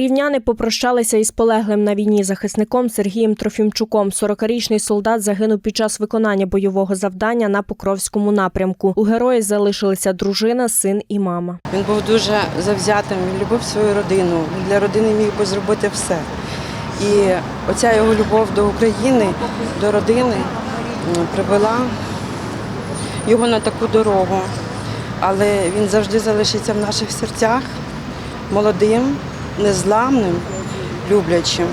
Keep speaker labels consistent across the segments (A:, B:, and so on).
A: Рівняни попрощалися із полеглим на війні захисником Сергієм Трофімчуком. 40-річний солдат загинув під час виконання бойового завдання на Покровському напрямку. У герої залишилися дружина, син і мама.
B: Він був дуже завзятим, він любив свою родину. Для родини міг би зробити все. І оця його любов до України, до родини привела його на таку дорогу. Але він завжди залишиться в наших серцях молодим, незламним, люблячим.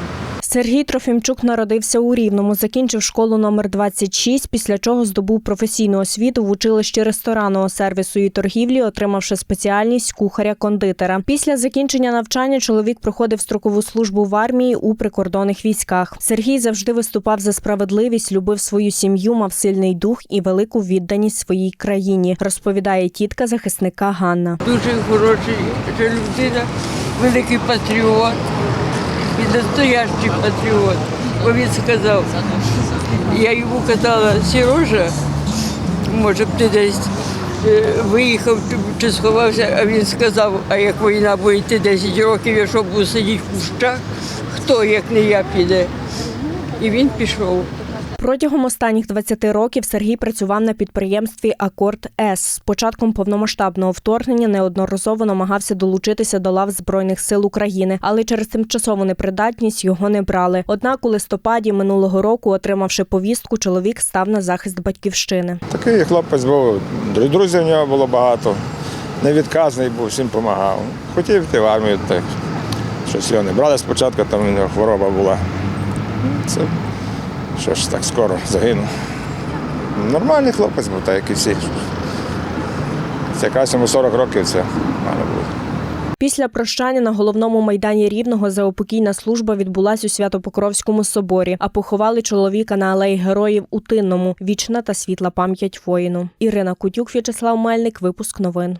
A: Сергій Трофімчук народився у Рівному, закінчив школу номер 26, після чого здобув професійну освіту в училищі ресторанного сервісу і торгівлі, отримавши спеціальність кухаря-кондитера. Після закінчення навчання чоловік проходив строкову службу в армії у прикордонних військах. Сергій завжди виступав за справедливість, любив свою сім'ю, мав сильний дух і велику відданість своїй країні, розповідає тітка захисника Ганна.
C: Дуже хороший людина, великий патріот і настоящий патріот. Бо він сказав, я йому казала, Сережа, може б ти десь е, виїхав чи сховався, а він сказав, а як війна буде йти 10 років, я що буду сидіти в кущах, хто, як не я, піде. І він пішов.
A: Протягом останніх 20 років Сергій працював на підприємстві Акорд С. З початком повномасштабного вторгнення неодноразово намагався долучитися до лав Збройних сил України, але через тимчасову непридатність його не брали. Однак у листопаді минулого року, отримавши повістку, чоловік став на захист батьківщини.
D: Такий хлопець був, друзів в нього було багато, невідказний був, всім допомагав. Хотів йти в армію, так щось його не брали спочатку, там у нього хвороба була. Це що ж так скоро загинув. Нормальний хлопець був, так як і всі. Це якраз йому 40 років, це мало бути.
A: Після прощання на головному майдані Рівного заопокійна служба відбулась у Свято-Покровському соборі, а поховали чоловіка на алеї героїв у Тинному. Вічна та світла пам'ять воїну. Ірина Кутюк, В'ячеслав Мельник. Випуск новин.